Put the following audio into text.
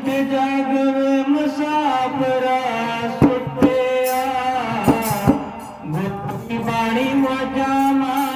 ਉਠ ਜਾਗ ਵੇ ਮੁਸਾਫਰਾ ਸੁੱਤਿਆ ਗੁੱਤੀ ਬਾਣੀ ਮੋਜਾ ਮਾਰਦੀ